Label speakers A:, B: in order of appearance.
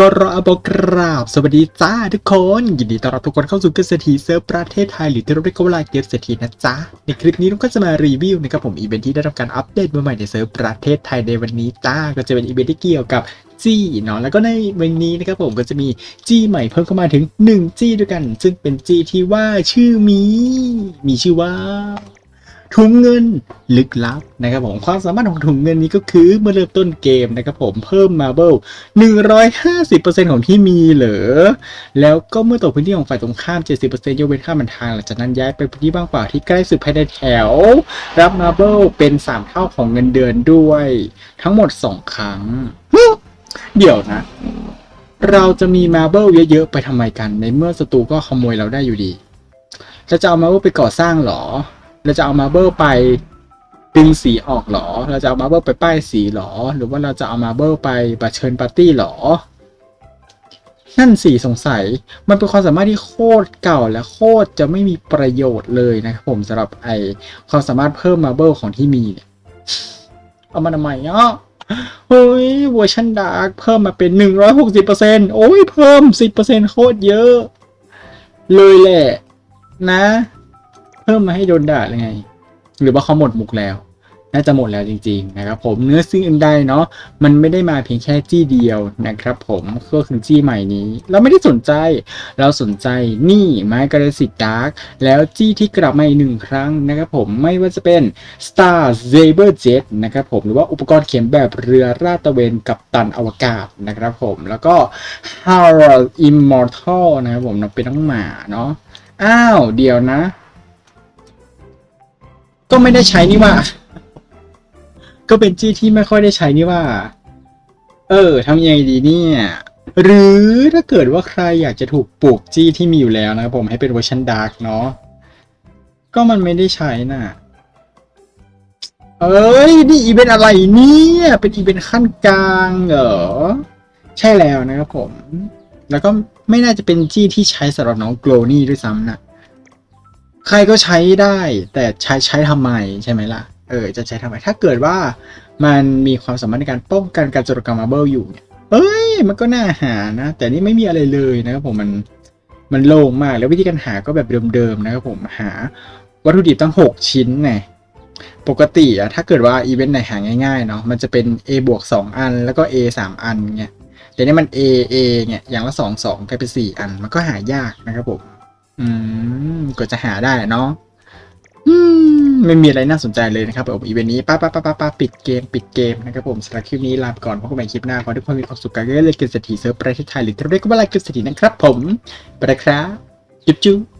A: กราบกราบ สวัสดีจ้าทุกคน ยินดีต้อนรับทุกคนเข้าสู่เกษตรทีเซิร์ฟประเทศไทยหรือที่เราเรียกกันว่าเกษตรทีนะจ๊ะ ในคลิปนี้เราก็จะมารีวิวนะครับผมอีเวนท์ที่ได้รับการอัปเดตใหม่ในเซิร์ฟประเทศไทยในวันนี้จ้าก็จะเป็นอีเวนท์ที่เกี่ยวกับจี้เนาะแล้วก็ในวันนี้นะครับผมก็จะมีจี้ใหม่เพิ่มเข้ามาถึง1จี้ด้วยกัน ซึ่งเป็นจี้ที่ว่าชื่อมีมีชื่อว่า ถุงเงินลึกลับนะครับผมความสามารถของถุงเงินนี้ก็คือเมื่อเริ่มต้นเกมนะครับผมเพิ่มมาเบิล150%ของที่มีเหรอแล้วก็เมื่อตกพื้นที่ของฝ่ายตรงข้าม 70%ยกเว้นค่ามันทางหลังจากนั้นย้ายไปพื้นที่บ้างเปล่าที่ใกล้สุดภายในแถว รับมาเบิลเป็น 3 เท่าของเงินเดือนด้วย ทั้งหมด 2 ครั้ง เดี๋ยวนะ เราจะมีมาเบิลเยอะๆไปทำไมกัน ในเมื่อศัตรูก็ขโมยเราได้อยู่ดีเราจะเอามาเบิลไปก่อสร้างเหรอ เราจะเอามาเบิลไปดึงสีออกหรอ เราจะเอามาเบิลไปป้ายสีหรอ หรือว่าเราจะเอามาเบิลไปบัตรเชิญปาร์ตี้หรอ นั่นสิสงสัย มันเป็นความสามารถที่โคตรเก่าและโคตรจะไม่มีประโยชน์เลยนะครับผมสำหรับไอความสามารถเพิ่มมาเบิลของที่มีเนี่ย เอามาทำไมเนาะเฮ้ยเวอร์ชันดาร์กเพิ่มมาเป็น 160%โอ้ยเพิ่ม 10%โคตรเยอะ เลยแหละนะ เพิ่มมาให้โดนด่าเลยไง หรือว่าเขาหมดมุกแล้วน่าจะหมดแล้วจริงๆนะครับผมเนื้อซึ่งอื่นใดเนาะมันไม่ได้มาเพียงแค่จี้เดียวนะครับผมก็คือจี้ใหม่นี้ เราไม่ได้สนใจ เราสนใจนี่ไม้กระสิทดาร์กแล้วจี้ที่กลับมาอีกหนึ่งครั้งนะครับผมไม่ว่าจะเป็น Star Saber Jet นะครับผมหรือว่าอุปกรณ์เข็มแบบเรือราดตระเวนกับตันอวกาศนะครับผมแล้วก็ Harold Immortal นะครับผมเป็นน้องหมาเนาะอ้าวเดี๋ยวนะ ก็ไม่ได้ใช้นี่ว่า ก็เป็นจี้ที่ไม่ค่อยได้ใช้นี่ว่า เออทำยังไงดีเนี่ย หรือถ้าเกิดว่าใครอยากจะถูกปลูกจี้ที่มีอยู่แล้วนะครับผมให้เป็นเวอร์ชันดาร์กเนาะก็มันไม่ได้ใช้น่ะ เอ้ย นี่อีเวนต์อะไรเนี่ย เป็นอีเวนต์ขั้นกลางเหรอ ใช่แล้วนะครับผม แล้วก็ไม่น่าจะเป็นจี้ที่ใช้สำหรับน้องโกลนี่ด้วยซ้ำนะ รก็ใช้ได้ แต่ใช้ใช้ทำไมใช่ไหมล่ะ เออ จะใช้ทำไม ถ้าเกิดว่ามันมีความสามารถในการป้องกันการจรกรรมมาเบิลอยู่เนี่ยเอ้ย มันก็น่าหานะ แต่นี่ไม่มีอะไรเลยนะครับผมมันมันโล่งมาก แล้ววิธีการหาก็แบบเดิมๆนะครับผมหาวัตถุดิบตั้ง 6 ชิ้นไงปกติอะถ้าเกิดว่าอีเวนต์ไหนหาง่ายๆเนาะมันจะเป็น A บวก2อัน แล้วก็ A 3 อันเงี้ยแต่นี่มัน A A เนี่ยอย่างละ 2 2กลายเป็น 4 อัน มันก็หายากนะครับผม อืม ก็จะหาได้เนาะอืมไม่มีอะไรน่าสนใจเลยนะครับผมอีเวนต์นี้ป้าป้าป้าป้าป้าปิดเกมปิดเกมนะครับผมสำหรับคลิปนี้ลาไปก่อนพบกันใหม่คลิปหน้าขอให้ทุกคนมีความสุขกันเรื่อยๆเกินสถิติเซิร์ฟประเทศไทยหรือที่เราเรียกว่าไลค์เกินสถิตินะครับผมไปแล้วครับจุ๊บจุ๊บ